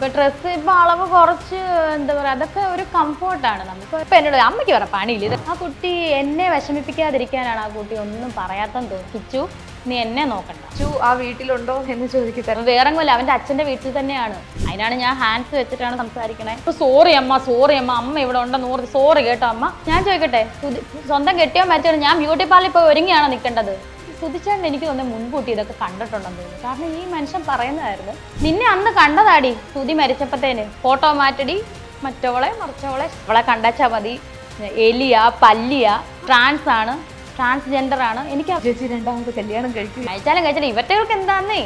ഇപ്പൊ ഡ്രസ്സ് ഇപ്പൊ അളവ് കുറച്ച് എന്താ പറയാ അതൊക്കെ ഒരു കംഫോർട്ടാണ് നമുക്ക് ഇപ്പൊ എന്നോട് അമ്മയ്ക്ക് പറ പണിയില്ല. ആ കുട്ടി എന്നെ വിഷമിപ്പിക്കാതിരിക്കാനാണ് ആ കുട്ടി ഒന്നും പറയാത്തെന്ന് തോന്നിച്ചു നീ എന്നെ നോക്കണ്ട. ചു ആ വീട്ടിലുണ്ടോ എന്ന് ചോദിക്കട്ടെ. വേറെ ഒന്നുമില്ല. അവന്റെ അച്ഛന്റെ വീട്ടിൽ തന്നെയാണ്. അതിനാണ് ഞാൻ ഹാൻഡ്സ് വെച്ചിട്ടാണ് സംസാരിക്കണേ. ഇപ്പൊ സോറി അമ്മ സോറി അമ്മ അമ്മ ഇവിടെ ഉണ്ടെന്ന് ഓർത്ത് സോറി കേട്ടോ അമ്മ. ഞാൻ ചോദിക്കട്ടെ സ്വന്തം കെട്ടിയോ മറ്റോ ഞാൻ ബ്യൂട്ടി പാർലറിൽ പോയി ഒരുങ്ങിയാണ് നിൽക്കേണ്ടത് സുധിച്ചേട്ടൻ എനിക്ക് തോന്നുന്നത് മുൻകൂട്ടി ഇതൊക്കെ കണ്ടിട്ടുണ്ടെന്ന് തോന്നുന്നു. കാരണം ഈ മനുഷ്യൻ പറയുന്നതായിരുന്നു നിന്നെ അന്ന് കണ്ടതാടി സുധി മരിച്ചപ്പത്തേന്. ഫോട്ടോ മാറ്റടി മറ്റവളെ മറിച്ചവളെ അവളെ കണ്ടാച്ചാ മതി. എലിയ പല്ലിയ ട്രാൻസ് ആണ് ട്രാൻസ്ജെൻഡർ ആണ്. എനിക്ക് ചേച്ചി രണ്ടാമത് കല്യാണം കഴിക്കും. കഴിച്ചാലും കഴിച്ചാലും ഇവറ്റകൾക്ക് എന്താന്നേ?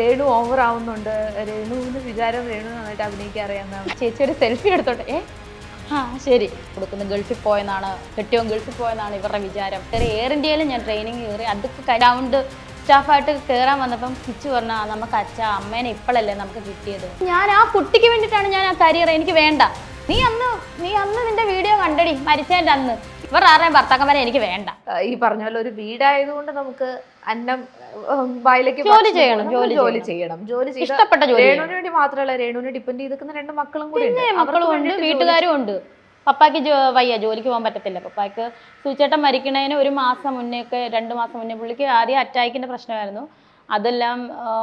രേണു ഓവർ ആവുന്നുണ്ട്. രേണുവിന്റെ വിചാരം രേണു നന്നായിട്ട് അഭിനയിക്കാൻ ചേച്ചി ഒരു സെൽഫി എടുത്തോട്ടെ. ഏ ആ ശരി. കൊടുക്കുന്ന ഗൾഫിൽ പോയെന്നാണ് കെട്ടിയോ ഗൾഫിൽ പോയെന്നാണ് ഇവരുടെ വിചാരം. കയറി എയർ ഇന്ത്യയിൽ ഞാൻ ട്രെയിനിങ് കയറി അതൊക്കെ ഗ്രൗണ്ട് സ്റ്റാഫായിട്ട് കയറാൻ വന്നപ്പം കിച്ചു പറഞ്ഞ നമുക്ക് അച്ഛ അമ്മേനെ ഇപ്പോഴല്ലേ നമുക്ക് കിട്ടിയത്? ഞാൻ ആ കുട്ടിക്ക് വേണ്ടിയിട്ടാണ് ഞാൻ ആ കരിയർ എനിക്ക് വേണ്ട. നീ അന്ന് നീ അന്ന് നിന്റെ വീഡിയോ കണ്ടടി മരിച്ചതിന്റെ അന്ന്. ഇവർ ആരെയും ഭർത്താക്കന്മാരെ എനിക്ക് വേണ്ട. ഈ പറഞ്ഞ പോലെ ഒരു വീടായതുകൊണ്ട് നമുക്ക് അന്നം വായിലേക്ക് ജോലി ചെയ്യണം, ജോലി ജോലി ചെയ്യണം. ജോലി ഇഷ്ടപ്പെട്ട ജോലി. രേണുവിന് വേണ്ടി മാത്രമല്ല രേണുവിനെ ഡിപ്പെൻഡ് ചെയ്തിരിക്കുന്ന രണ്ട് മക്കളും കൂടി ഉണ്ട്. അവർക്ക് മക്കളും ഉണ്ട് വേണ്ടിയിട്ട് വീട്ടുകാരും ഉണ്ട്. പപ്പായ്ക്ക് ജോ വയ്യ ജോലിക്ക് പോകാൻ പറ്റത്തില്ല. പപ്പായ്ക്ക് സൂചേട്ടൻ മരിക്കണതിന് ഒരു മാസം മുന്നേ ഒക്കെ രണ്ട് മാസം മുന്നേ പുള്ളിക്ക് ആദ്യം അറ്റാക്കിന്റെ പ്രശ്നമായിരുന്നു. അതെല്ലാം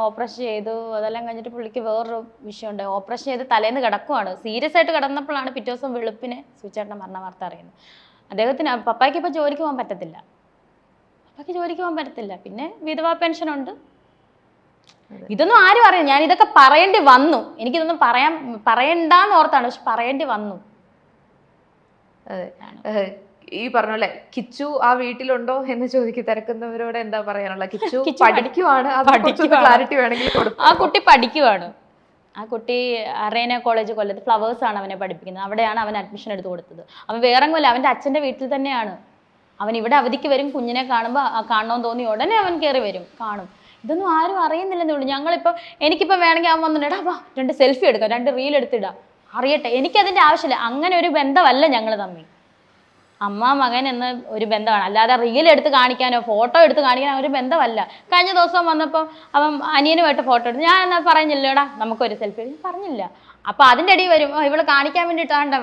ഓപ്പറേഷൻ ചെയ്തു. അതെല്ലാം കഴിഞ്ഞിട്ട് പുള്ളിക്ക് വേറൊരു വിഷയമുണ്ട്. ഓപ്പറേഷൻ ചെയ്ത് തലേന്ന് കിടക്കുവാണ്. സീരിയസ് ആയിട്ട് കിടന്നപ്പോഴാണ് പിറ്റേ ദിവസം വെളുപ്പിനെ സൂചേട്ടൻ മരണ വാർത്ത അറിയുന്നത്. അദ്ദേഹത്തിന് പപ്പായ്ക്ക് ഇപ്പോൾ ജോലിക്ക് പോകാൻ പറ്റത്തില്ല. പപ്പായ്ക്ക് ജോലിക്ക് പോകാൻ പറ്റത്തില്ല. പിന്നെ വിധവാ പെൻഷൻ ഉണ്ട് ഇതൊന്നും ആരും അറിയില്ല. ഞാൻ ഇതൊക്കെ പറയേണ്ടി വന്നു. എനിക്കിതൊന്നും പറയാൻ പറയണ്ടെന്ന് ഓർത്താണ്. പക്ഷെ പറയേണ്ടി വന്നു. ഈ പറഞ്ഞ പോലെ കിച്ചു ആ വീട്ടിലുണ്ടോ എന്ന് ചോദിക്കി തിരക്കുന്നവരോട് എന്താ പറയാനുള്ള കിച്ചു പഠിക്കുവാണ്. ആ കുട്ടി പഠിക്കുവാണ്. ആ കുട്ടി അറേന കോളേജ് കൊല്ലത്ത് ഫ്ലവേഴ്സ് ആണ് അവനെ പഠിപ്പിക്കുന്നത്. അവിടെയാണ് അവൻ അഡ്മിഷൻ എടുത്ത് കൊടുത്തത്. അവൻ വേറെ കൊല്ലം അവന്റെ അച്ഛന്റെ വീട്ടിൽ തന്നെയാണ്. അവൻ ഇവിടെ അവധിക്ക് വരും കുഞ്ഞിനെ കാണുമ്പോൾ കാണണമെന്ന് തോന്നി ഉടനെ അവൻ കയറി വരും കാണും. ഇതൊന്നും ആരും അറിയുന്നില്ലെന്നേ ഉള്ളൂ. ഞങ്ങളിപ്പോൾ എനിക്കിപ്പോൾ വേണമെങ്കിൽ അവൻ വന്നിട്ട് അപ്പോൾ രണ്ട് സെൽഫി എടുക്കാം രണ്ട് റീൽ എടുത്തിടാം. അറിയട്ടെ എനിക്കതിന്റെ ആവശ്യമില്ല. അങ്ങനെ ഒരു ബന്ധമല്ല ഞങ്ങൾ തമ്മിൽ. അമ്മ മകൻ എന്ന ഒരു ബന്ധമാണ്. അല്ലാതെ റീൽ എടുത്ത് കാണിക്കാനോ ഫോട്ടോ എടുത്ത് കാണിക്കാനോ ഒരു ബന്ധമല്ല. കഴിഞ്ഞ ദിവസം വന്നപ്പോൾ അവൻ അനിയനുമായിട്ട് ഫോട്ടോ എടുത്തു ഞാൻ എന്നാ പറഞ്ഞില്ലേടാ നമുക്കൊരു സെൽഫി പറഞ്ഞില്ല. അപ്പോൾ അതിന്റെ അടി വരും "ഓ, ഇവളെ കാണിക്കാൻ വേണ്ടിയിട്ടാണ്ട.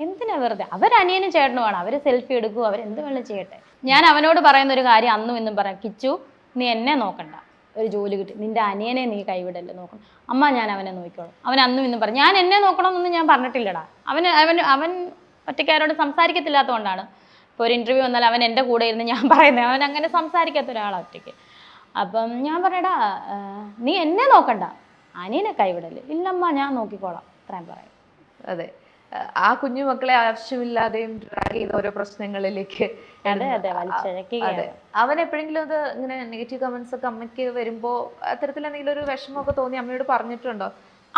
എന്തിനാ വെറുതെ? അവർ അനിയനും ചേട്ടനുമാണ്. അവർ സെൽഫി എടുക്കൂ അവരെന്ത് വേണം ചെയ്യട്ടെ. ഞാൻ അവനോട് പറയുന്ന ഒരു കാര്യം അന്നും ഇന്നും പറയാം. കിച്ചു നീ എന്നെ നോക്കണ്ട. ഒരു ജോലി കിട്ടി. നിന്റെ അനിയനെ നീ കൈവിടല്ലേ നോക്കണം. അമ്മ ഞാൻ അവനെ നോക്കിക്കോളും. അവൻ അന്നും ഇന്നും പറഞ്ഞു ഞാൻ എന്നെ നോക്കണമെന്നൊന്നും ഞാൻ പറഞ്ഞിട്ടില്ലടാ. അവന് അവൻ അവൻ ഒറ്റയ്ക്ക് ആരോട് സംസാരിക്കത്തില്ലാത്തതുകൊണ്ടാണ് ഇപ്പോൾ ഒരു ഇന്റർവ്യൂ വന്നാൽ അവൻ എന്റെ കൂടെ ഇരുന്ന് ഞാൻ പറയുന്നത് അവൻ അങ്ങനെ സംസാരിക്കാത്ത ഒരാളാണ് ഒറ്റയ്ക്ക്. അപ്പം ഞാൻ പറയടാ നീ എന്നെ നോക്കണ്ട അനിയനെ കൈവിടൽ. ഇല്ലമ്മ ഞാൻ നോക്കിക്കോളാം അത്രയും പറയും. അതെ. ആ കുഞ്ഞു മക്കളെ ആവശ്യമില്ലാതെയും ഡ്രാഗ് ചെയ്ത ഓരോ പ്രശ്നങ്ങളിലേക്ക് അതെ അവൻ എപ്പോഴെങ്കിലും അത് ഇങ്ങനെ നെഗറ്റീവ് കമന്റ്സ് ഒക്കെ അമ്മയ്ക്ക് വരുമ്പോ അത്തരത്തിൽ എന്തെങ്കിലും ഒരു വിഷമമൊക്കെ തോന്നി അമ്മയോട് പറഞ്ഞിട്ടുണ്ടോ?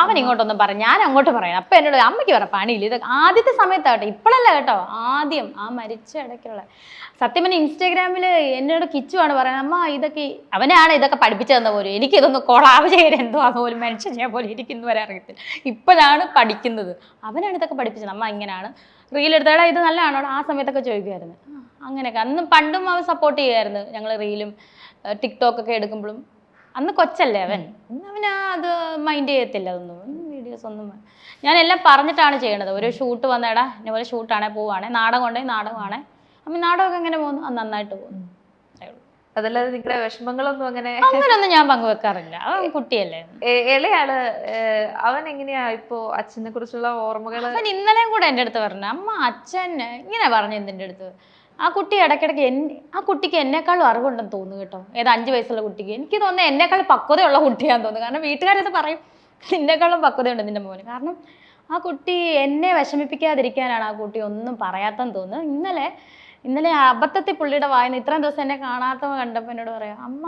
അവൻ ഇങ്ങോട്ടൊന്നും പറഞ്ഞു ഞാൻ അങ്ങോട്ട് പറയാം. അപ്പൊ എന്നോട് അമ്മയ്ക്ക് പറ പണിയില്ല. ഇത് ആദ്യത്തെ സമയത്താട്ടോ ഇപ്പോഴല്ല കേട്ടോ ആദ്യം ആ മരിച്ച ഇടയ്ക്കുള്ള. സത്യം ഇൻസ്റ്റാഗ്രാമിൽ എന്നോട് കിച്ചുവാണ് പറയുന്നത് അമ്മ ഇതൊക്കെ അവനാണ് ഇതൊക്കെ പഠിപ്പിച്ചതെന്ന പോലും. എനിക്കിതൊന്ന് കൊളാവ് ചെയ്യാൻ എന്തോ അതുപോലും മനുഷ്യൻ ഞാൻ പോലും ഇരിക്കുന്നു വരെ അറിയത്തില്ല. ഇപ്പോഴാണ് പഠിക്കുന്നത്. അവനാണ് ഇതൊക്കെ പഠിപ്പിച്ചത്. അമ്മ ഇങ്ങനെയാണ് റീൽ എടുത്താടാ ഇത് നല്ലതാണോ? ആ സമയത്തൊക്കെ ചോദിക്കുമായിരുന്നു അങ്ങനെയൊക്കെ. അന്ന് പണ്ടും അവൻ സപ്പോർട്ട് ചെയ്യുമായിരുന്നു ഞങ്ങൾ റീലും ടിക്ടോക്കൊക്കെ എടുക്കുമ്പോഴും. അന്ന് കൊച്ചല്ലേ അവൻ? അവന് അത് മൈൻഡ് ചെയ്യത്തില്ല അതൊന്നും. വീഡിയോസ് ഒന്നും ഞാൻ എല്ലാം പറഞ്ഞിട്ടാണ് ചെയ്യണത്. ഒരു ഷൂട്ട് വന്നേടാ എന്നെ പോലെ ഷൂട്ടാണേ പോവാണേ നാടകം ഉണ്ടെങ്കിൽ നാടകമാണേ അപ്പം നാടകമൊക്കെ എങ്ങനെ പോകുന്നു? അത് നന്നായിട്ട് പോകുന്നു. അതല്ലാതെ നിങ്ങളുടെ വിഷമങ്ങളൊന്നും അങ്ങനെ അങ്ങനൊന്നും ഞാൻ പങ്കുവെക്കാറില്ല. അവൻ കുട്ടിയല്ലേ. ഇളയാൾ അവൻ എങ്ങനെയാ ഇപ്പോ അച്ഛനെ കുറിച്ചുള്ള ഓർമ്മകൾ അവൻ ഇന്നലെയും കൂടെ എന്റെ അടുത്ത് പറഞ്ഞു അമ്മ അച്ഛൻ ഇങ്ങനെ പറഞ്ഞു എന്റെ അടുത്ത്? ആ കുട്ടി ഇടയ്ക്കിടയ്ക്ക് എൻ ആ കുട്ടിക്ക് എന്നെക്കാളും അറിവുണ്ടെന്ന് തോന്നുന്നു കേട്ടോ. ഏത് അഞ്ച് വയസ്സുള്ള കുട്ടിക്ക്. എനിക്ക് തോന്നുന്നത് എന്നെക്കാൾ പക്വതയുള്ള കുട്ടിയാന്ന് തോന്നുന്നു. കാരണം വീട്ടുകാരത് പറയും. നിന്നെക്കാളും പക്വതയുണ്ട് നിന്റെ മോന്. കാരണം ആ കുട്ടി എന്നെ വിഷമിപ്പിക്കാതിരിക്കാനാണ് ആ കുട്ടി ഒന്നും പറയാത്തെന്ന് തോന്നുന്നു. ഇന്നലെ ഇന്നലെ അബദ്ധത്തിൽ പുള്ളിയുടെ വായന ഇത്രയും ദിവസം എന്നെ കാണാത്തവ കണ്ടപ്പോൾ എന്നോട് പറയാം അമ്മ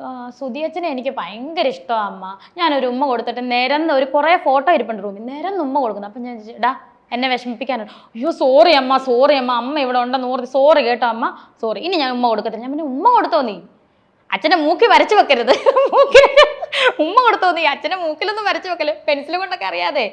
ആ, സുധിയച്ഛനെ എനിക്ക് ഭയങ്കര ഇഷ്ടമാണ് അമ്മ. ഞാനൊരു ഉമ്മ കൊടുത്തിട്ട് നിരന്ന് ഒരു കുറേ ഫോട്ടോ ഇരിപ്പുണ്ട് റൂമിൽ. നിരന്ന് ഉമ്മ കൊടുക്കുന്നു. അപ്പം ഞാൻ എടാ എന്നെ വിഷമിപ്പിക്കാനുണ്ട് അയ്യോ സോറി അമ്മ സോറി അമ്മ അമ്മ ഇവിടെ ഉണ്ടെന്ന് ഓർത്ത് സോറി കേട്ടോ അമ്മ. സോറി ഇനി ഞാൻ ഉമ്മ കൊടുക്കത്തില്ല. ഞാൻ പിന്നെ ഉമ്മ കൊടുത്തോ നീ? അച്ഛനെ മൂക്കി വരച്ചു വെക്കരുത്. മൂക്കി ഉമ്മ കൊടുത്തോ നീ? അച്ഛനെ മൂക്കിലൊന്നും വരച്ചു വെക്കൽ പെൻസിൽ കൊണ്ടൊക്കെ അറിയാതെ.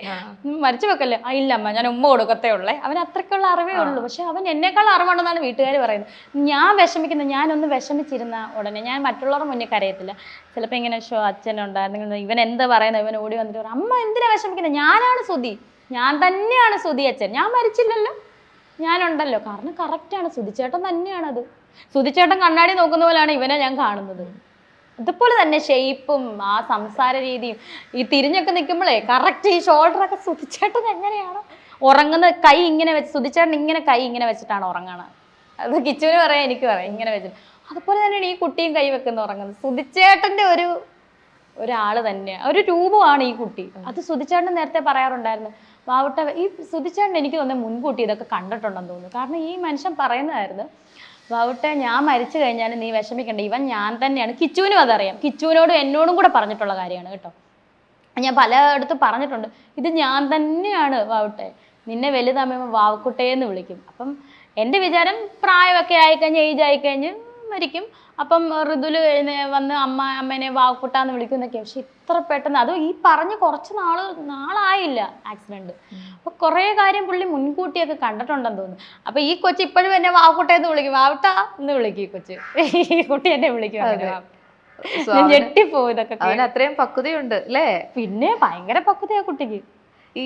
വരച്ചു വെക്കൽ ആ ഇല്ല അമ്മ ഞാൻ ഉമ്മ കൊടുക്കത്തേ ഉള്ളേ. അവൻ അത്രയ്ക്കുള്ള അറിവേ ഉള്ളൂ. പക്ഷെ അവൻ എന്നെക്കാൾ അറിവുണ്ടെന്നാണ് വീട്ടുകാർ പറയുന്നത്. ഞാൻ വിഷമിക്കുന്നത് ഞാനൊന്ന് വിഷമിച്ചിരുന്ന ഉടനെ ഞാൻ മറ്റുള്ളവരുടെ മുന്നിൽ കരയത്തില്ല. ചിലപ്പോൾ ഇങ്ങനെ ഷോ അച്ഛനുണ്ടായിരുന്നു. ഇവൻ എന്താ പറയുന്നത് ഇവൻ ഓടി വന്നിട്ട് അമ്മ എന്തിനാ വിഷമിക്കുന്നത് ഞാനാണ് സുധി. ഞാൻ തന്നെയാണ് സുധി അച്ഛൻ. ഞാൻ മരിച്ചില്ലല്ലോ. ഞാനുണ്ടല്ലോ. കാരണം കറക്റ്റാണ് സുധിച്ചേട്ടൻ തന്നെയാണത്. സുധിച്ചേട്ടൻ കണ്ണാടി നോക്കുന്ന പോലെയാണ് ഇവനെ ഞാൻ കാണുന്നത്. അതുപോലെ തന്നെ ഷേപ്പും ആ സംസാര രീതിയും ഈ തിരിഞ്ഞൊക്കെ നിൽക്കുമ്പോഴേ കറക്റ്റ് ഈ ഷോൾഡറൊക്കെ സുധിച്ചേട്ടൻ എങ്ങനെയാണ്? ഉറങ്ങുന്ന കൈ ഇങ്ങനെ വെച്ച് സുധിച്ചേട്ടൻ ഇങ്ങനെ കൈ ഇങ്ങനെ വെച്ചിട്ടാണ് ഉറങ്ങണത്. അത് കിച്ചുവിന് പറയാം എനിക്ക് പറയാം. ഇങ്ങനെ വെച്ചിട്ട്. അതുപോലെ തന്നെയാണ് ഈ കുട്ടിയും കൈ വെക്കുന്ന ഉറങ്ങുന്നത്. സുധിച്ചേട്ടന്റെ ഒരു ഒരാൾ തന്നെയാണ് ഒരു രൂപമാണ് ഈ കുട്ടി. അത് സുധിച്ചേട്ടൻ നേരത്തെ പറയാറുണ്ടായിരുന്നു. വാവട്ട ഈ സുധിച്ചേട്ടൻ എനിക്ക് തോന്നുന്നത് മുൻകൂട്ടി ഇതൊക്കെ കണ്ടിട്ടുണ്ടെന്ന് തോന്നുന്നു. കാരണം ഈ മനുഷ്യൻ പറയുന്നതായിരുന്നു വൗട്ടെ ഞാൻ മരിച്ചു കഴിഞ്ഞാൽ നീ വിഷമിക്കണ്ട. ഇവൻ ഞാൻ തന്നെയാണ്. കിച്ചുവിനും അതറിയാം. കിച്ചുവിനോടും എന്നോടും കൂടെ പറഞ്ഞിട്ടുള്ള കാര്യമാണ് കേട്ടോ. ഞാൻ പലയിടത്ത് പറഞ്ഞിട്ടുണ്ട് ഇത് ഞാൻ തന്നെയാണ് വാവട്ടെ നിന്നെ വലുതാകുമ്പോൾ വാവക്കുട്ടേന്ന് വിളിക്കും. അപ്പം എന്റെ വിചാരം പ്രായമൊക്കെ ആയിക്കഴിഞ്ഞ് ഏജ് ആയിക്കഴിഞ്ഞ് മരിക്കും. അപ്പം ഋതുൽ എഴുന്നേ- വന്ന് അമ്മ അമ്മേനെ വാവക്കുട്ടാന്ന് വിളിക്കും എന്നൊക്കെ പക്ഷെ ഇത്ര പെട്ടെന്ന് അതും ഈ പറഞ്ഞ് കുറച്ച് നാൾ നാളായില്ല ആക്സിഡന്റ്. അപ്പൊ കുറേ കാര്യം പുള്ളി മുൻകൂട്ടിയൊക്കെ കണ്ടിട്ടുണ്ടെന്ന് തോന്നുന്നു. അപ്പൊ ഈ കൊച്ചു ഇപ്പോഴും എന്നെ വാവക്കുട്ടേന്ന് വിളിക്കും. വാവട്ടാ എന്ന് വിളിക്കും ഈ കൊച്ച്. ഈ കുട്ടി എന്നെ വിളിക്കും ഞെട്ടിപ്പോ ഇതൊക്കെ അത്രയും പക്വതയുണ്ട് അല്ലേ? പിന്നെ ഭയങ്കര പക്വതയാ കുട്ടിക്ക്. ഈ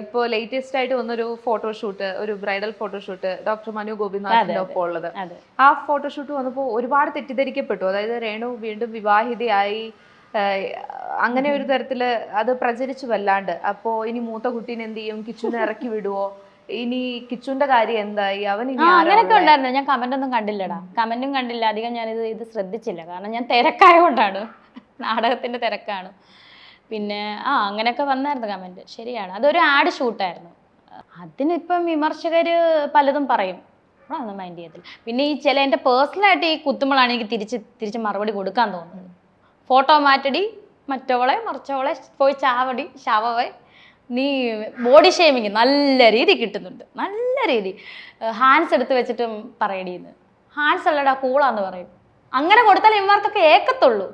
ഇപ്പോ ലേറ്റസ്റ്റ് ആയിട്ട് വന്നൊരു ഫോട്ടോഷൂട്ട് ഒരു ബ്രൈഡൽ ഫോട്ടോഷൂട്ട് ഡോക്ടർ മനു ഗോപിനാഥിന്റെ ഒപ്പം ഉള്ളത്. ആ ഫോട്ടോഷൂട്ട് വന്നപ്പോൾ ഒരുപാട് തെറ്റിദ്ധരിക്കപ്പെട്ടു. അതായത് രേണു വീണ്ടും വിവാഹിതയായി അങ്ങനെ ഒരു തരത്തിൽ അത് പ്രചരിച്ചു വല്ലാണ്ട്. അപ്പോ ഇനി മൂത്ത കുട്ടീനെ എന്ത് ചെയ്യും? കിച്ചുനെ ഇറക്കി വിടുവോ? ഇനി കിച്ചുന്റെ കാര്യം എന്തായി? അവൻ അങ്ങനെയൊക്കെ ഉണ്ടായിരുന്നു. ഞാൻ കമന്റ് ഒന്നും കണ്ടില്ലടാ. കമന്റും കണ്ടില്ല. അധികം ഞാൻ ഇത് ഇത് ശ്രദ്ധിച്ചില്ല. കാരണം ഞാൻ തിരക്കായ കൊണ്ടാണ് നാടകത്തിന്റെ തിരക്കാണ്. പിന്നെ ആ അങ്ങനെയൊക്കെ വന്നായിരുന്നു കമന്റ് ശരിയാണ്. അതൊരു ആഡ് ഷൂട്ടായിരുന്നു അതിനിപ്പം വിമർശകർ പലതും പറയും. അതൊന്നും മൈൻഡ് ചെയ്യത്തില്ല. പിന്നെ ഈ ചില എന്റെ പേഴ്സണലായിട്ട് ഈ കുത്തുമ്പോഴാണ് എനിക്ക് തിരിച്ച് തിരിച്ച് മറുപടി കൊടുക്കാൻ തോന്നുന്നത്. ഫോട്ടോ മാറ്റടി മറ്റവളെ മറിച്ചവളെ പോയി ചാവടി ശവവെ നീ ബോഡി ഷേമിങ് നല്ല രീതി കിട്ടുന്നുണ്ട്. നല്ല രീതി. ഹാൻസ് എടുത്ത് വെച്ചിട്ടും പറയടിയെന്ന് ഹാൻസ് അല്ലടാ കൂളാന്ന് പറയും. അങ്ങനെ കൊടുത്താൽ ഇവന്മാർക്കൊക്കെ ഏക്കത്തുള്ളൂ.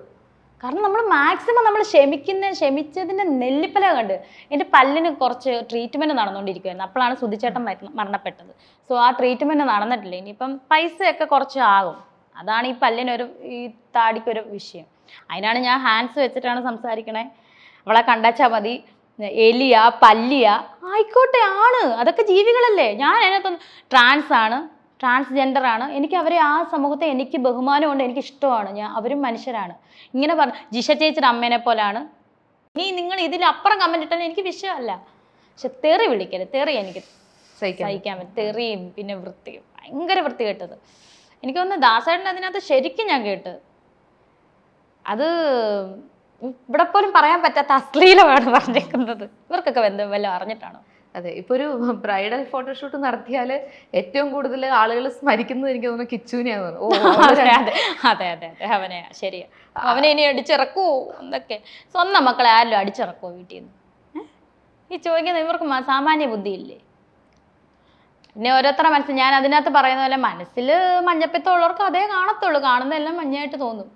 കാരണം നമ്മൾ മാക്സിമം നമ്മൾ ക്ഷമിക്കുന്ന ക്ഷമിച്ചതിന്റെ നെല്ലിപ്പല കണ്ട് എന്റെ പല്ലിന് കുറച്ച് ട്രീറ്റ്മെന്റ് നടന്നുകൊണ്ടിരിക്കുമായിരുന്നു അപ്പോഴാണ് സുധിച്ചേട്ടൻ മരണ- മരണപ്പെട്ടത്. സോ ആ ട്രീറ്റ്മെന്റ് നടന്നിട്ടില്ല. ഇനിയിപ്പം പൈസയൊക്കെ കുറച്ച് ആകും. അതാണ് ഈ പല്ലിനൊരു ഈ താടിക്കൊരു വിഷയം. അതിനാണ് ഞാൻ ഹാൻഡ്സ് വെച്ചിട്ടാണ് സംസാരിക്കണേ. അവളെ കണ്ടാച്ചാൽ മതി. എലിയ പല്ലിയ ആയിക്കോട്ടെ ആണ്. അതൊക്കെ ജീവികളല്ലേ. ഞാൻ അതിനകത്തൊന്ന് ട്രാൻസ് ആണ് ട്രാൻസ്ജെൻഡർ ആണ്. എനിക്ക് അവരെ ആ സമൂഹത്തെ എനിക്ക് ബഹുമാനമുണ്ട് എനിക്ക് ഇഷ്ടമാണ് ഞാൻ അവരും മനുഷ്യരാണ്. ഇങ്ങനെ പറഞ്ഞു ജിഷ ചേച്ചിയുടെ അമ്മേനെ പോലാണ് ഇനി നിങ്ങൾ ഇതിലപ്പുറം കമന്റ് ഇട്ടാൽ എനിക്ക് വിഷയമല്ല. പക്ഷെ തെറി വിളിക്കരുത്. തെറി എനിക്ക് സഹിക്കാൻ പറ്റും. തെറിയും പിന്നെ വൃത്തിയും. ഭയങ്കര വൃത്തി കേട്ടത്. എനിക്ക് തോന്നുന്നു ദാസേട്ടൻ അതിനകത്ത് ശരിക്കും ഞാൻ കേട്ടത്. അത് ഇവിടെ പോലും പറയാൻ പറ്റാത്ത അശ്ലീലമാണ് പറഞ്ഞേക്കുന്നത്. ഇവർക്കൊക്കെ വല്ലതും അറിഞ്ഞിട്ടാണോ? അതെ ഇപ്പൊ ഒരു ബ്രൈഡൽ ഫോട്ടോഷൂട്ട് നടത്തിയാൽ ഏറ്റവും കൂടുതൽ ആളുകൾ സ്മരിക്കുന്നത് എനിക്ക് തോന്നുന്നു കിച്ചുവിനെയാണ് തോന്നുന്നു. അതെ അതെ അതെ അവനെ ശരിയാ. അവനെ ഇനി അടിച്ചിറക്കൂ എന്തൊക്കെ സ്വന്തം മക്കളെ ആരും അടിച്ചിറക്കുവോ വീട്ടിൽ നിന്ന്? ഈ ചോദിക്കുന്നത് ഇവർക്ക് സാമാന്യ ബുദ്ധിയില്ലേ? പിന്നെ ഓരോരുത്തരുടെ മനസ്സിൽ ഞാൻ അതിനകത്ത് പറയുന്ന പോലെ മനസ്സിൽ മഞ്ഞപ്പിത്തമുള്ളവർക്ക് അതേ കാണത്തുള്ളൂ. കാണുന്നതെല്ലാം മഞ്ഞായിട്ട് തോന്നും.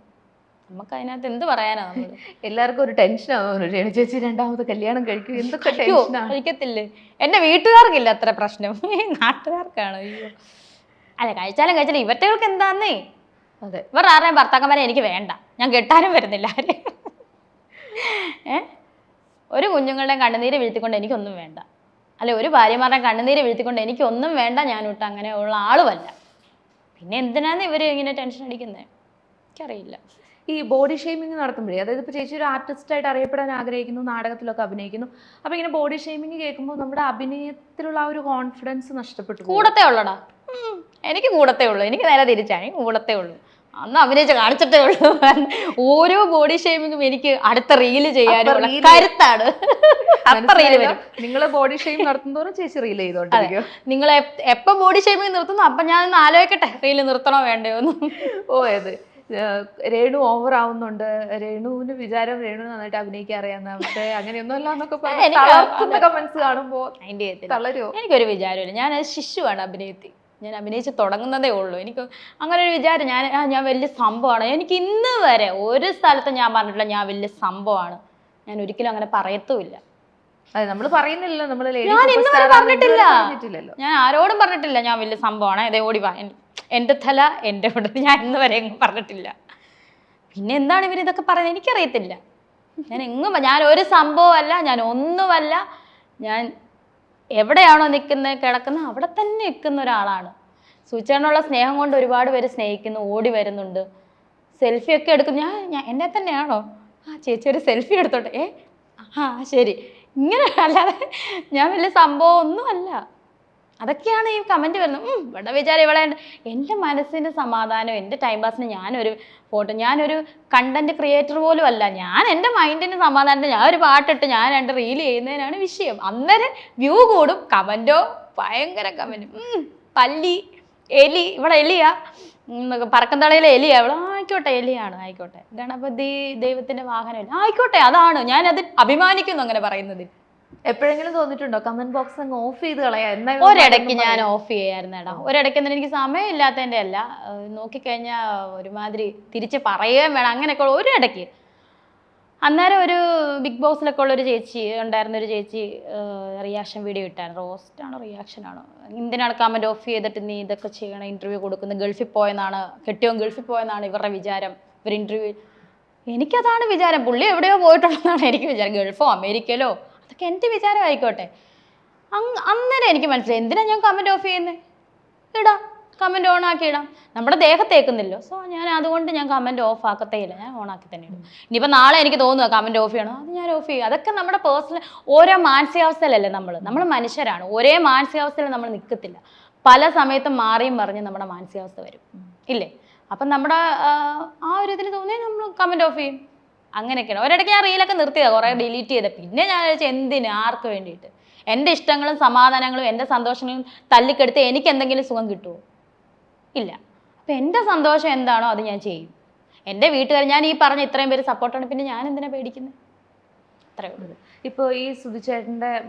നമുക്ക് അതിനകത്ത് എന്ത് പറയാനാ നമ്മൾ? എല്ലാവർക്കും ഒരു ടെൻഷൻ ആവുന്നു രേണു ചേച്ചി രണ്ടാമത് കല്യാണം കഴിക്കും. എന്തൊക്കെ ടെൻഷനാണ് കഴിക്കത്തില്ലേ? എന്റെ വീട്ടുകാർക്കില്ല അത്ര പ്രശ്നം. നാട്ടുകാർക്കാണ്. അയ്യോ. അല്ല കഴിച്ചാലും കഴിച്ചാലും ഇവറ്റകൾക്ക് എന്താന്നേ? അതെ. ഇവർ ആരുടെയും ഭർത്താക്കന്മാരെ എനിക്ക് വേണ്ട. ഞാൻ കെട്ടാനും വരുന്നില്ല ആരെ ഏ? ഒരു കുഞ്ഞുങ്ങളുടെ കണ്ണുനീര് വീഴ്ത്തിക്കൊണ്ട് എനിക്കൊന്നും വേണ്ട. അല്ലെ ഒരു ഭാര്യമാരുടെ കണ്ണുനീര് വീഴ്ത്തിക്കൊണ്ട് എനിക്കൊന്നും വേണ്ട ഞാൻ വിട്ട് അങ്ങനെ ഉള്ള ആളുമല്ല. പിന്നെ എന്തിനാന്ന് ഇവർ ഇങ്ങനെ ടെൻഷൻ അടിക്കുന്നത് എനിക്കറിയില്ല. ഈ ബോഡി ഷെയ്മിങ് നടത്തുമ്പോഴേ അതായത് ഇപ്പോൾ ചേച്ചി ഒരു ആർട്ടിസ്റ്റ് ആയിട്ട് അറിയപ്പെടാൻ ആഗ്രഹിക്കുന്നു നാടകത്തിലൊക്കെ അഭിനയിക്കുന്നു അപ്പോൾ ഇങ്ങനെ ബോഡി ഷെയ്മിങ് കേൾക്കുമ്പോൾ നമ്മുടെ അഭിനയത്തിലുള്ള ആ ഒരു കോൺഫിഡൻസ് നഷ്ടപ്പെട്ടു കൂടത്തേ ഉള്ളടാ. എനിക്ക് കൂടത്തേ ഉള്ളൂ. എനിക്ക് നേരെ തിരിച്ചാണ് കൂടത്തേ ഉള്ളൂ. അന്ന് അഭിനയിച്ച് കാണിച്ചിട്ടേ ഉള്ളൂ. ഓരോ ബോഡി ഷെയ്മിങ്ങും എനിക്ക് അടുത്ത റീൽ ചെയ്യാനുള്ള കരുത്താണ്. നിങ്ങൾ ബോഡി ഷെയിം നടത്തുന്നതോറും ചേച്ചി റീൽ ചെയ്തോണ്ടിരിക്കും നിങ്ങൾ എപ്പോ ബോഡി ഷെയ്മിങ് നിർത്തുന്നു അപ്പൊ ഞാൻ ഒന്ന് ആലോചിക്കട്ടെ റീൽ നിർത്തണോ വേണ്ടയോ ഓ ഏഹ് രേണു ഓവർ ആവുന്നുണ്ട്. രേണുവിന് വിചാരം രേണു നന്നായിട്ട് അഭിനയിക്കാൻ അറിയാം പക്ഷേ അങ്ങനെയൊന്നും അല്ല എന്നൊക്കെ കമന്റ്സ് കാണുമ്പോ അതിന്റെ ചെയ്യത്തില്ല തളരുമോ എനിക്കൊരു വിചാരമില്ല. ഞാൻ ശിശുവാണ് അഭിനയത്തിൽ. ഞാൻ അഭിനയിച്ച് തുടങ്ങുന്നതേ ഉള്ളൂ. എനിക്ക് അങ്ങനെ ഒരു വിചാരം ഞാൻ ഞാൻ വലിയ സംഭവമാണ്. എനിക്ക് ഇന്ന് വരെ ഒരു സ്ഥലത്ത് ഞാൻ പറഞ്ഞിട്ടില്ല ഞാൻ വലിയ സംഭവമാണ്. ഞാൻ ഒരിക്കലും അങ്ങനെ പറയത്തുമില്ല. അതെ നമ്മൾ പറയുന്നില്ലല്ലോ. നമ്മൾ ഞാൻ ഇന്ന് വരെ പറഞ്ഞിട്ടില്ല. ഞാൻ ആരോടും പറഞ്ഞിട്ടില്ല ഞാൻ വലിയ സംഭവമാണ്. ഇതേ ഓടി എന്റെ തല എന്റെ ഇവിടെ ഞാൻ ഇന്ന് വരെ എങ്ങും പറഞ്ഞിട്ടില്ല. പിന്നെ എന്താണ് ഇവർ ഇതൊക്കെ പറയുന്നത്? എനിക്കറിയത്തില്ല. ഞാൻ എങ്ങും ഞാൻ ഒരു സംഭവമല്ല ഞാൻ ഒന്നുമല്ല. ഞാൻ എവിടെയാണോ നിൽക്കുന്നത് കിടക്കുന്നത് അവിടെ തന്നെ നിൽക്കുന്ന ഒരാളാണ്. സൂചനുള്ള സ്നേഹം കൊണ്ട് ഒരുപാട് പേര് സ്നേഹിക്കുന്നു ഓടി വരുന്നുണ്ട്. സെൽഫി ഒക്കെ എടുക്കും. ഞാൻ ഞാൻ എന്നെ തന്നെയാണോ? ആ ചേച്ചി ഒരു സെൽഫി എടുത്തോട്ടെ. ഏ ആ ശരി. ഇങ്ങനെ അല്ലാതെ ഞാൻ വലിയ സംഭവം ഒന്നുമല്ല അതൊക്കെയാണ് ഈ കമന്റ് വരുന്നത്. ഇവിടെ വിചാരം ഇവിടെ. എന്റെ മനസ്സിന് സമാധാനം എന്റെ ടൈം പാസിന് ഞാനൊരു ഫോട്ടോ ഞാനൊരു കണ്ടന്റ് ക്രിയേറ്റർ പോലും അല്ല. ഞാൻ എന്റെ മൈൻഡിന് സമാധാനത്തിന് ഞാൻ ഒരു പാട്ടിട്ട് ഞാൻ രണ്ട് റീൽ ചെയ്യുന്നതിനാണ് വിഷയം. അന്നേരം വ്യൂ കൂടും. കമന്റോ ഭയങ്കര കമന്റ് പല്ലി എലി ഇവിടെ എലിയാ. പറക്കന്തളയിലെ എലിയാ. ഇവിടെ ആയിക്കോട്ടെ എലിയാണ് ആയിക്കോട്ടെ. ഗണപതി ദൈവത്തിന്റെ വാഹനം. ആയിക്കോട്ടെ അതാണ്. ഞാൻ അത് അഭിമാനിക്കുന്നു അങ്ങനെ പറയുന്നതിൽ എപ്പോഴെങ്കിലും തോന്നിട്ടുണ്ടോ കമന്റ് ബോക്സ് അങ്ങ് ഓഫ് ചെയ്ത് കളയാ. എന്നാ ഒരിടയ്ക്ക് ഞാൻ ഓഫ് ചെയ്യായിരുന്നു എടാ. ഒരിടയ്ക്ക് എന്നാൽ എനിക്ക് സമയമില്ലാത്തതിന്റെ അല്ല. നോക്കിക്കഴിഞ്ഞാൽ ഒരുമാതിരി തിരിച്ച് പറയുകയും വേണം. അങ്ങനെയൊക്കെ ഉള്ള ഒരിടയ്ക്ക്. അന്നേരം ഒരു ബിഗ് ബോസിലൊക്കെ ഉള്ള ഒരു ചേച്ചി ഉണ്ടായിരുന്ന ഒരു ചേച്ചി റിയാക്ഷൻ വീഡിയോ ഇട്ടാണ്. റോസ്റ്റ് ആണോ റിയാക്ഷൻ ആണോ? എന്തിനാണ് കമന്റ് ഓഫ് ചെയ്തിട്ട് നീ ഇതൊക്കെ ചെയ്യണം? ഇന്റർവ്യൂ കൊടുക്കുന്നത് ഗൾഫിൽ പോയെന്നാണ്. കെട്ടിയോ ഗൾഫിൽ പോയെന്നാണ് ഇവരുടെ വിചാരം. ഇവർ ഇന്റർവ്യൂ എനിക്കതാണ് വിചാരം. പുള്ളി എവിടെയോ പോയിട്ടുള്ളതാണ് എനിക്ക് വിചാരം. ഗൾഫോ അമേരിക്കയിലോ? അതൊക്കെ എന്റെ വിചാരം ആയിക്കോട്ടെ അന്നേരം എനിക്ക് മനസ്സിലായി. എന്തിനാ ഞാൻ കമന്റ് ഓഫ് ചെയ്യുന്നത് ഇടാം. കമന്റ് ഓൺ ആക്കി ഇടാം. നമ്മുടെ ദേഹത്തേക്കുന്നില്ലോ സോ ഞാൻ അതുകൊണ്ട് ഞാൻ കമന്റ് ഓഫ് ആക്കത്തേ ഇല്ല ഞാൻ ഓൺ ആക്കി തന്നെ ഇടും. ഇനിയിപ്പോൾ നാളെ എനിക്ക് തോന്നുക കമന്റ് ഓഫ് ചെയ്യണം? അത് ഞാൻ ഓഫ് ചെയ്യും. അതൊക്കെ നമ്മുടെ പേഴ്സണൽ ഓരോ മാനസികാവസ്ഥയിലല്ലേ നമ്മൾ നമ്മൾ മനുഷ്യരാണ്. ഒരേ മാനസികാവസ്ഥയിൽ നമ്മൾ നിൽക്കത്തില്ല പല സമയത്തും മാറിയും മറിഞ്ഞ് നമ്മുടെ മാനസികാവസ്ഥ വരും. ഇല്ലേ? അപ്പം നമ്മുടെ ആ ഒരു ഇതിൽ തോന്നിയാൽ നമ്മൾ കമന്റ് ഓഫ് ചെയ്യും. അങ്ങനെയൊക്കെയാണ്. ഒരിടയ്ക്ക് ഞാൻ റീലൊക്കെ നിർത്തിയതാണ് കുറേ ഡിലീറ്റ് ചെയ്ത്. പിന്നെ ഞാൻ വിചാരിച്ചു എന്തിന്? ആർക്ക് വേണ്ടിയിട്ട്? എന്റെ ഇഷ്ടങ്ങളും സമാധാനങ്ങളും എന്റെ സന്തോഷങ്ങളും തല്ലിക്കെടുത്ത് എനിക്ക് എന്തെങ്കിലും സുഖം കിട്ടുമോ ഇല്ല. അപ്പം എന്റെ സന്തോഷം എന്താണോ അത് ഞാൻ ചെയ്യും. എന്റെ വീട്ടുകാർ ഞാൻ ഈ പറഞ്ഞ ഇത്രയും പേര് സപ്പോർട്ടാണ് പിന്നെ ഞാൻ എന്തിനാ പേടിക്കുന്നത് അത്രയേ ഉള്ളൂ. ഇപ്പോൾ ഈ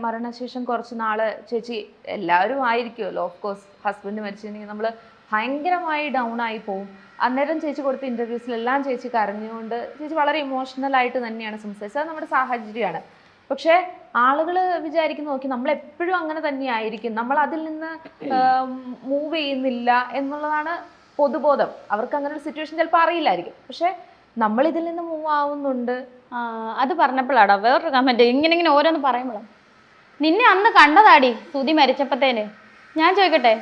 മരണശേഷം കുറച്ച് നാൾ ചേച്ചി എല്ലാവരും ആയിരിക്കുമല്ലോ. ഓഫ് കോഴ്സ് ഹസ്ബൻഡ് മരിച്ചിട്ടുണ്ടെങ്കിൽ നമ്മൾ ഭയങ്കരമായി ഡൗൺ ആയി പോവും. അന്നേരം ചേച്ചി കൊടുത്ത ഇന്റർവ്യൂസിലെല്ലാം ചേച്ചി കരഞ്ഞുകൊണ്ട് ചേച്ചി വളരെ ഇമോഷണൽ ആയിട്ട് തന്നെയാണ് സംസാരിച്ചത്. അത് നമ്മുടെ സാഹചര്യമാണ്. പക്ഷേ ആളുകൾ വിചാരിക്കുന്ന നോക്കി നമ്മൾ എപ്പോഴും അങ്ങനെ തന്നെ ആയിരിക്കും നമ്മൾ അതിൽ നിന്ന് മൂവ് ചെയ്യുന്നില്ല എന്നുള്ളതാണ് പൊതുബോധം. അവർക്ക് അങ്ങനെ ഒരു സിറ്റുവേഷൻ ചിലപ്പോൾ അറിയില്ലായിരിക്കും. പക്ഷേ നമ്മൾ ഇതിൽ നിന്ന് മൂവ് ആവുന്നുണ്ട്. അത് പറഞ്ഞപ്പോഴാടാ വേറൊരു കമന്റ് ഇങ്ങനെ ഇങ്ങനെ ഓരോന്ന് പറയുമ്പോഴാണ് നിന്നെ അന്ന് കണ്ടതാടി സുതി മരിച്ചപ്പത്തേന്. ഞാൻ ചോദിക്കട്ടെ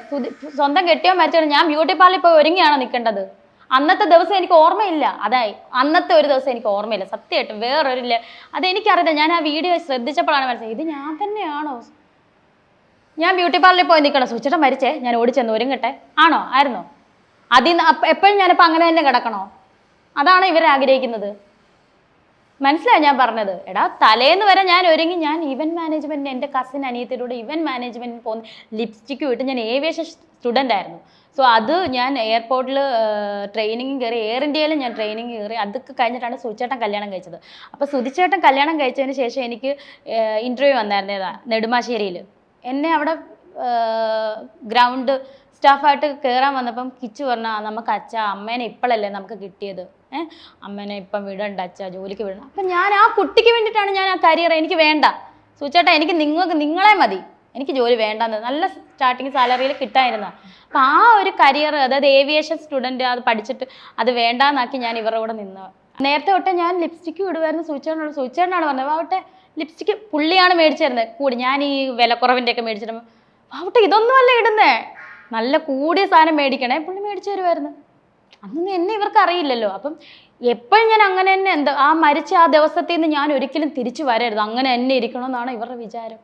സ്വന്തം കെട്ടിയോ മരിച്ചോ ഞാൻ ബ്യൂട്ടി പാർലറിൽ പോയി ഒരുങ്ങിയാണോ നിൽക്കേണ്ടത് അന്നത്തെ ദിവസം എനിക്ക് ഓർമ്മയില്ല. അതായി അന്നത്തെ ഒരു ദിവസം എനിക്ക് ഓർമ്മയില്ല. സത്യമായിട്ടും വേറൊരു അതെനിക്കറിയില്ല. ഞാൻ ആ വീഡിയോ ശ്രദ്ധിച്ചപ്പോഴാണ് മനസ്സിലായത്. ഇത് ഞാൻ തന്നെയാണോ? ഞാൻ ബ്യൂട്ടി പാർലറിൽ പോയി നിൽക്കണം? സൂചിച്ചിട്ട് മരിച്ചേ. ഞാൻ ഓടിച്ചെന്ന് ഒരുങ്ങട്ടെ. ആണോ? ആയിരുന്നോ? അതിൽ എപ്പോഴും ഞാനിപ്പോൾ അങ്ങനെ തന്നെ കിടക്കണോ? അതാണ് ഇവർ ആഗ്രഹിക്കുന്നത്? മനസ്സിലായി ഞാൻ പറഞ്ഞത്? എടാ തലേന്ന് വരെ ഞാൻ ഒരുങ്ങി ഞാൻ ഇവന്റ് മാനേജ്മെന്റിന് എന്റെ കസിൻ അനിയത്തിലൂടെ ഇവന്റ് മാനേജ്മെന്റിന് പോകുന്ന ലിപ്സ്റ്റിക്ക് വിട്ട് ഞാൻ ഏവിയേഷൻ സ്റ്റുഡന്റ് ആയിരുന്നു. സോ അത് ഞാൻ എയർപോർട്ടിൽ ട്രെയിനിങ് കയറി എയർ ഇന്ത്യയിൽ ഞാൻ ട്രെയിനിങ് കയറി അതൊക്കെ കഴിഞ്ഞിട്ടാണ് സുചേട്ടൻ കല്യാണം കഴിച്ചത്. അപ്പോൾ സുധിച്ചേട്ടൻ കല്യാണം കഴിച്ചതിന് ശേഷം എനിക്ക് ഇന്റർവ്യൂ വന്നായിരുന്നേതാ നെടുമാശ്ശേരിയിൽ എന്നെ അവിടെ ഗ്രൗണ്ട് സ്റ്റാഫായിട്ട് കയറാൻ വന്നപ്പം കിച്ചു പറഞ്ഞാൽ നമുക്ക് അച്ഛ അമ്മേനെ ഇപ്പോഴല്ലേ നമുക്ക് കിട്ടിയത്? ഏഹ് അമ്മേനെ ഇപ്പം വിടണ്ട അച്ഛ ജോലിക്ക് വിടണം അപ്പം ഞാൻ ആ കുട്ടിക്ക് വേണ്ടിയിട്ടാണ് ഞാൻ ആ കരിയർ എനിക്ക് വേണ്ട. സൂചേട്ടാ എനിക്ക് നിങ്ങൾക്ക് നിങ്ങളെ മതി. എനിക്ക് ജോലി വേണ്ടെന്ന് നല്ല സ്റ്റാർട്ടിങ് സാലറിയിൽ കിട്ടായിരുന്നു. അപ്പം ആ ഒരു കരിയർ അതായത് ഏവിയേഷൻ സ്റ്റുഡന്റ് അത് പഠിച്ചിട്ട് അത് വേണ്ടാന്നാക്കി ഞാൻ ഇവരുടെ കൂടെ നിന്ന്. നേരത്തെ തൊട്ടേ ഞാൻ ലിപ്സ്റ്റിക്ക് ഇടുമായിരുന്നു സൂചേട്ടനോട് സൂചേട്ടനാണ് പറഞ്ഞത് വാവട്ടെ ലിപ്സ്റ്റിക്ക് പുള്ളിയാണ് മേടിച്ചു തരുന്നത് കൂടി ഞാൻ ഈ വിലക്കുറവിന്റെ ഒക്കെ മേടിച്ചിട്ട് ഇതൊന്നും അല്ല ഇടുന്നേ. നല്ല കൂടിയ സാധനം മേടിക്കണേ പുള്ളി മേടിച്ചു തരുമായിരുന്നു അന്നൊന്നും എന്നെ ഇവർക്ക് അറിയില്ലല്ലോ. അപ്പം എപ്പോഴും ഞാൻ അങ്ങനെ തന്നെ എന്താ ആ മരിച്ച ആ ദിവസത്തിൽ നിന്ന് ഞാൻ ഒരിക്കലും തിരിച്ചു വരരുത്. അങ്ങനെ തന്നെ ഇരിക്കണമെന്നാണ് ഇവരുടെ വിചാരം.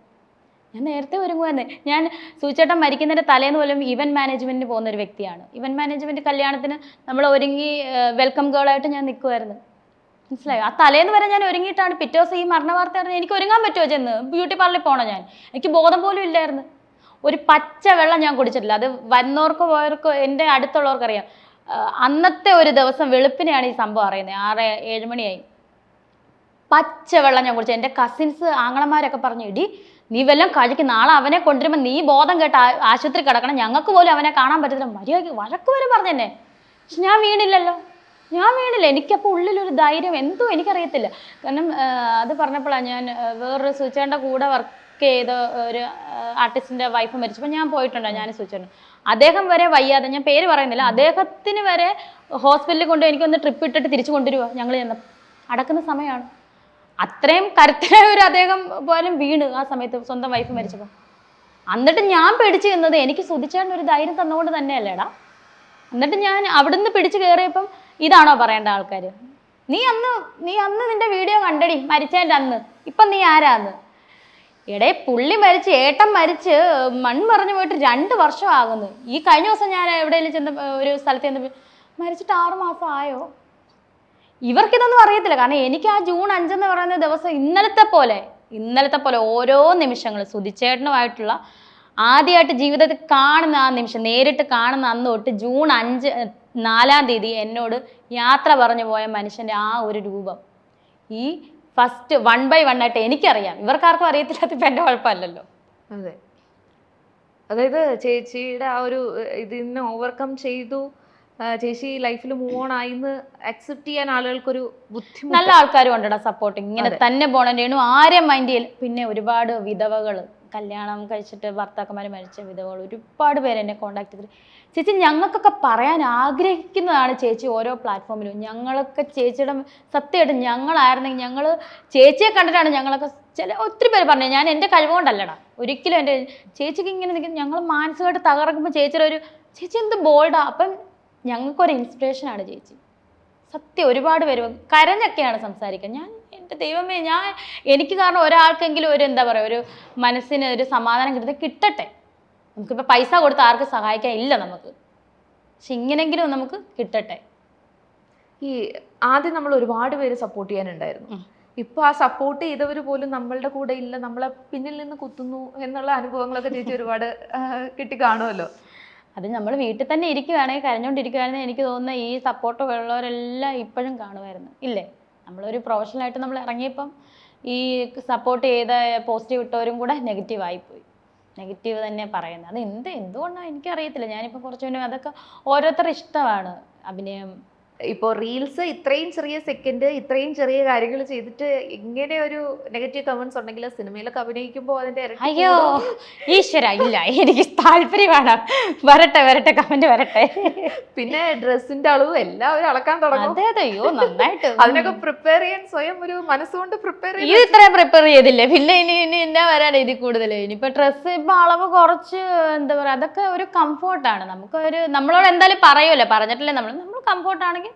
ഞാൻ നേരത്തെ ഒരുങ്ങുമായിരുന്നു ഞാൻ സൂചേട്ടൻ മരിക്കുന്നതിന്റെ തലേന്ന് പോലും ഇവന്റ് മാനേജ്മെന്റിന് പോകുന്ന ഒരു വ്യക്തിയാണ്. ഇവന്റ് മാനേജ്മെന്റ് കല്യാണത്തിന് നമ്മൾ ഒരുങ്ങി വെൽക്കം ഗേളായിട്ട് ഞാൻ നിൽക്കുമായിരുന്നു മനസ്സിലായോ? ആ തലേന്ന് വരെ ഞാൻ ഒരുങ്ങിയിട്ടാണ് പിറ്റേ ദിവസം ഈ മരണ വാർത്ത അറിഞ്ഞാൽ എനിക്ക് ഒരുങ്ങാൻ പറ്റുമോ ചെന്ന്? ബ്യൂട്ടി പാർലറിൽ പോകണോ ഞാൻ? എനിക്ക് ബോധം പോലും ഇല്ലായിരുന്നു. ഒരു പച്ച വെള്ളം ഞാൻ കുടിച്ചിട്ടില്ല. അത് വന്നവർക്കോ പോയവർക്കോ എന്റെ അടുത്തുള്ളവർക്കറിയാം. അന്നത്തെ ഒരു ദിവസം വെളുപ്പിനെയാണ് ഈ സംഭവം അറിയുന്നത്. ആറ് ഏഴ് മണിയായി. പച്ച വെള്ളം ഞാൻ കുടിച്ചു. എന്റെ കസിൻസ് ആങ്ങളമാരൊക്കെ പറഞ്ഞു ഇടി നീ വല്ലതും കഴിക്ക് നാളെ അവനെ കൊണ്ടുവരുമ്പോൾ നീ ബോധം കേട്ട് ആശുപത്രി കിടക്കണം. ഞങ്ങൾക്ക് പോലും അവനെ കാണാൻ പറ്റത്തില്ല. മര്യാദയ്ക്ക് വഴക്ക് വരെ പറഞ്ഞെന്നെ. പക്ഷെ ഞാൻ വീണില്ലല്ലോ. ഞാൻ വീണില്ല. എനിക്കപ്പോൾ ഉള്ളിലൊരു ധൈര്യം എന്തോ എനിക്കറിയത്തില്ല. കാരണം അത് പറഞ്ഞപ്പോഴാണ് ഞാൻ വേറൊരു സുചേന്റെ കൂടെ വർക്ക് ചെയ്ത ഒരു ആർട്ടിസ്റ്റിന്റെ വൈഫ് മരിച്ചപ്പോൾ ഞാൻ പോയിട്ടുണ്ടോ? ഞാൻ സുചേട്ടൻ അദ്ദേഹം വരെ വയ്യാതെ ഞാൻ പേര് പറയുന്നില്ല. അദ്ദേഹത്തിന് വരെ ഹോസ്പിറ്റലിൽ കൊണ്ട് എനിക്കൊന്ന് ട്രിപ്പ് ഇട്ടിട്ട് തിരിച്ചു കൊണ്ടുവരുവാ? ഞങ്ങൾ ചെന്ന് അടക്കുന്ന സമയമാണ്. അത്രയും കരുത്തനായ ഒരു അദ്ദേഹം പോലും വീണ് ആ സമയത്ത് സ്വന്തം വൈഫ് മരിച്ചപ്പോൾ എന്നിട്ട് ഞാൻ പിടിച്ചു നിന്നത് എനിക്ക് സുധിച്ചേട്ടൻ ഒരു ധൈര്യം തന്നുകൊണ്ട് തന്നെയല്ലേടാ. എന്നിട്ട് ഞാൻ അവിടുന്ന് പിടിച്ചു കയറിയപ്പം ഇതാണോ പറയേണ്ട ആൾക്കാർ നീ അന്ന് നീ അന്ന് നിന്റെ വീഡിയോ കണ്ടടി മരിച്ചതിന്റെ അന്ന്. ഇപ്പം നീ ആരാന്ന്? എടേ പുള്ളി മരിച്ച് ഏട്ടൻ മരിച്ച് മൺമറഞ്ഞു പോയിട്ട് രണ്ട് വർഷം ആകുന്നു ഈ കഴിഞ്ഞ ദിവസം ഞാൻ എവിടെയെങ്കിലും ചെന്ന് ഒരു സ്ഥലത്ത് ചെന്ന് മരിച്ചിട്ട് ആറ് മാസം ആയോ? ഇവർക്കിതൊന്നും അറിയത്തില്ല. കാരണം എനിക്ക് ആ ജൂൺ അഞ്ചെന്ന് പറയുന്ന ദിവസം ഇന്നലത്തെ പോലെ ഇന്നലത്തെ പോലെ ഓരോ നിമിഷങ്ങൾ സുതിച്ചേട്ടനുമായിട്ടുള്ള ആദ്യമായിട്ട് ജീവിതത്തിൽ കാണുന്ന ആ നിമിഷം നേരിട്ട് കാണുന്ന അന്ന് തൊട്ട് ജൂൺ അഞ്ച് നാലാം തീയതി എന്നോട് യാത്ര പറഞ്ഞു പോയ മനുഷ്യന്റെ ആ ഒരു രൂപം. ഈ ഫസ്റ്റ് വൺ ബൈ വൺ ആയിട്ട് എനിക്കറിയാം. ഇവർക്കാർക്കും അറിയത്തില്ലാത്ത ഇപ്പം എന്റെ കുഴപ്പമല്ലല്ലോ. അതെ. അതായത് ചേച്ചിയുടെ ആ ഒരു ഇതിന് ഓവർകം ചെയ്തു. ചേച്ചി ലൈഫിൽ മൂവ് ഓൺ ആയിന്ന് അക്സെപ്റ്റ് ചെയ്യാൻ ആളുകൾക്കൊരു ബുദ്ധിമുട്ട്. നല്ല ആൾക്കാരും ഉണ്ടടാ സപ്പോർട്ടിങ് ഇങ്ങനെ തന്നെ പോണേണ്ടു ആരെ മൈൻഡ് ചെയ്യൽ പിന്നെ ഒരുപാട് വിധവകൾ കല്യാണം കഴിച്ചിട്ട് ഭർത്താക്കന്മാർ മരിച്ച വിധവകൾ ഒരുപാട് പേര് എന്നെ കോണ്ടാക്ട് ചെയ്തിട്ട്. ചേച്ചി ഞങ്ങൾക്കൊക്കെ പറയാൻ ആഗ്രഹിക്കുന്നതാണ് ചേച്ചി ഓരോ പ്ലാറ്റ്ഫോമിലും ഞങ്ങളൊക്കെ ചേച്ചിയുടെ സത്യമായിട്ട് ഞങ്ങളായിരുന്നെങ്കിൽ ഞങ്ങൾ ചേച്ചിയെ കണ്ടിട്ടാണ് ഞങ്ങളൊക്കെ ചില ഒത്തിരി പേര് പറഞ്ഞു ഞാൻ എന്റെ കഴിവുകൊണ്ടല്ലടാ. ഒരിക്കലും എന്റെ ചേച്ചിക്ക് ഇങ്ങനെ നിൽക്കുന്നത് ഞങ്ങൾ മാനസികമായിട്ട് തകർക്കുമ്പോൾ ചേച്ചിയുടെ ഒരു ചേച്ചി എന്ത് ബോൾഡാ അപ്പം ഞങ്ങൾക്കൊരു ഇൻസ്പിറേഷനാണ് ചേച്ചി. സത്യം ഒരുപാട് പേര് കരഞ്ഞൊക്കെയാണ് സംസാരിക്കുക ഞാൻ എന്റെ ദൈവമേ ഞാൻ എനിക്ക് കാരണം ഒരാൾക്കെങ്കിലും ഒരു എന്താ പറയുക ഒരു മനസ്സിന് ഒരു സമാധാനം കിട്ടുന്നത് കിട്ടട്ടെ. നമുക്കിപ്പോൾ പൈസ കൊടുത്ത് ആർക്കും സഹായിക്കാൻ ഇല്ല നമുക്ക്. പക്ഷെ ഇങ്ങനെങ്കിലും നമുക്ക് കിട്ടട്ടെ. ഈ ആദ്യം നമ്മൾ ഒരുപാട് പേര് സപ്പോർട്ട് ചെയ്യാനുണ്ടായിരുന്നു. ഇപ്പൊ ആ സപ്പോർട്ട് ചെയ്തവർ പോലും നമ്മളുടെ കൂടെ ഇല്ല. നമ്മളെ പിന്നിൽ നിന്ന് കുത്തുന്നു എന്നുള്ള അനുഭവങ്ങളൊക്കെ ചേച്ചി ഒരുപാട് കിട്ടി കാണുമല്ലോ. അത് നമ്മൾ വീട്ടിൽ തന്നെ ഇരിക്കുകയാണെങ്കിൽ കരഞ്ഞുകൊണ്ടിരിക്കുകയാണെങ്കിൽ എനിക്ക് തോന്നുന്ന ഈ സപ്പോർട്ട് ഉള്ളവരെല്ലാം ഇപ്പോഴും കാണുമായിരുന്നു. ഇല്ലേ? നമ്മളൊരു പ്രൊഫഷണലായിട്ട് നമ്മൾ ഇറങ്ങിയപ്പം ഈ സപ്പോർട്ട് ചെയ്ത പോസിറ്റീവ് ഇട്ടവരും കൂടെ നെഗറ്റീവ് ആയിപ്പോയി. നെഗറ്റീവ് തന്നെ പറയുന്നത്. അത് എന്ത് എന്തുകൊണ്ടാണ് എനിക്കറിയത്തില്ല. ഞാനിപ്പോൾ കുറച്ച് മുന്നേ അതൊക്കെ ഓരോരുത്തരുടെ ഇഷ്ടമാണ്. അഭിനയം. ഇപ്പോൾ റീൽസ് ഇത്രയും ചെറിയ സെക്കൻഡ് ഇത്രയും ചെറിയ കാര്യങ്ങൾ ചെയ്തിട്ട് ഇങ്ങനെ ഒരു നെഗറ്റീവ് കമന്റ്സ് ഉണ്ടെങ്കിൽ സിനിമയിലൊക്കെ അഭിനയിക്കുമ്പോൾ അതിന്റെ അയ്യോ ഈശ്വര ഇല്ല. എനിക്ക് താല്പര്യമാണ്. വരട്ടെ വരട്ടെ കമന്റ് വരട്ടെ. പിന്നെ ഡ്രസ്സിന്റെ അളവ് എല്ലാവരും അളക്കാൻ തുടങ്ങും. അതെ അതെ അയ്യോ നന്നായിട്ട്. അതിനൊക്കെ പ്രിപ്പയർ ചെയ്യാൻ സ്വയം ഒരു മനസ്സുകൊണ്ട് പ്രിപ്പയർ ഇത് ഇത്ര പ്രിപ്പയർ ചെയ്തില്ലേ? പിന്നെ ഇനി ഇനി എന്നാ വരാൻ ഇതിൽ കൂടുതൽ? ഇനിയിപ്പോ ഡ്രസ്സ് ഇപ്പൊ അളവ് കുറച്ച് എന്താ പറയാ അതൊക്കെ ഒരു കംഫോർട്ടാണ് നമുക്ക് ഒരു നമ്മളോട് എന്തായാലും പറയുമല്ലോ പറഞ്ഞിട്ടില്ലേ നമ്മൾ നമ്മൾ കംഫോർട്ട് ആണെങ്കിൽ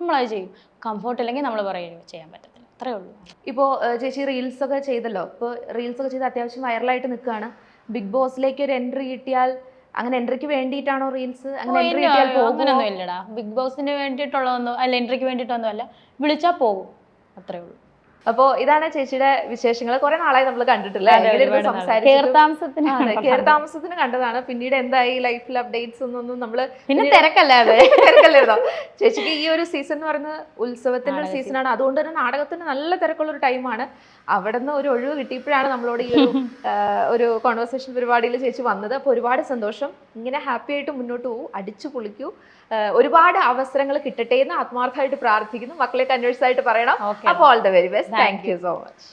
നമ്മളത് ചെയ്യും. കംഫോർട്ട് ഇല്ലെങ്കിൽ നമ്മൾ പറയും ചെയ്യാൻ പറ്റത്തില്ല. അത്രേ ഉള്ളൂ. ഇപ്പോൾ ചേച്ചി റീൽസ് ഒക്കെ ചെയ്തല്ലോ? ഇപ്പോൾ റീൽസ് ഒക്കെ ചെയ്ത് അത്യാവശ്യം വൈറലായിട്ട് നിൽക്കുകയാണ്. ബിഗ് ബോസിലേക്ക് ഒരു എൻട്രി കിട്ടിയാൽ അങ്ങനെ എൻട്രിക്ക് വേണ്ടിയിട്ടാണോ റീൽസ്? അങ്ങനെ എൻട്രി ഇല്ല, കിട്ടിയാൽ പോകുമോ അങ്ങനൊന്നും ഇല്ലടാ. ബിഗ് ബോസിന് വേണ്ടിയിട്ടുള്ളതൊന്നും അല്ല എൻട്രിക്ക് വേണ്ടിയിട്ടൊന്നും അല്ല വിളിച്ചാൽ പോകും. അത്രേ ഉള്ളൂ. അപ്പോൾ ഇതാണ് ചേച്ചിയുടെ വിശേഷങ്ങൾ കുറെ നാളായി നമ്മൾ കണ്ടിട്ടില്ല? കേറിത്താമസത്തിന് കണ്ടതാണ്. പിന്നീട് എന്തായി? ലൈഫിൽ അപ്ഡേറ്റ്സ് ഒന്നും നമ്മൾ പിന്നെ തിരക്കല്ലാതെ തിരക്കല്ലായിരുന്നോ ചേച്ചിക്ക് ഈ ഒരു സീസൺ എന്ന് പറയുന്നത് ഉത്സവത്തിന്റെ ഒരു സീസണാണ് അതുകൊണ്ട് തന്നെ നാടകത്തിന് നല്ല തിരക്കുള്ള ഒരു ടൈമാണ് അവിടെ നിന്ന് ഒരു ഒഴിവ് കിട്ടിയപ്പോഴാണ് നമ്മളോട് ഈ ഒരു ഒരു കോൺവെർസേഷൻ പരിപാടിയിൽ ചേച്ചി വന്നത്. അപ്പോൾ ഒരുപാട് സന്തോഷം. ഇങ്ങനെ ഹാപ്പി ആയിട്ട് മുന്നോട്ട് പോകും. അടിച്ചു പൊളിക്കൂ. ഒരുപാട് അവസരങ്ങൾ കിട്ടട്ടെ എന്ന് ആത്മാർത്ഥമായിട്ട് പ്രാർത്ഥിക്കുന്നു. മക്കളെ കൺവേഴ്സ് ആയിട്ട് പറയണം അപ്പോൾ all the very best thank you so much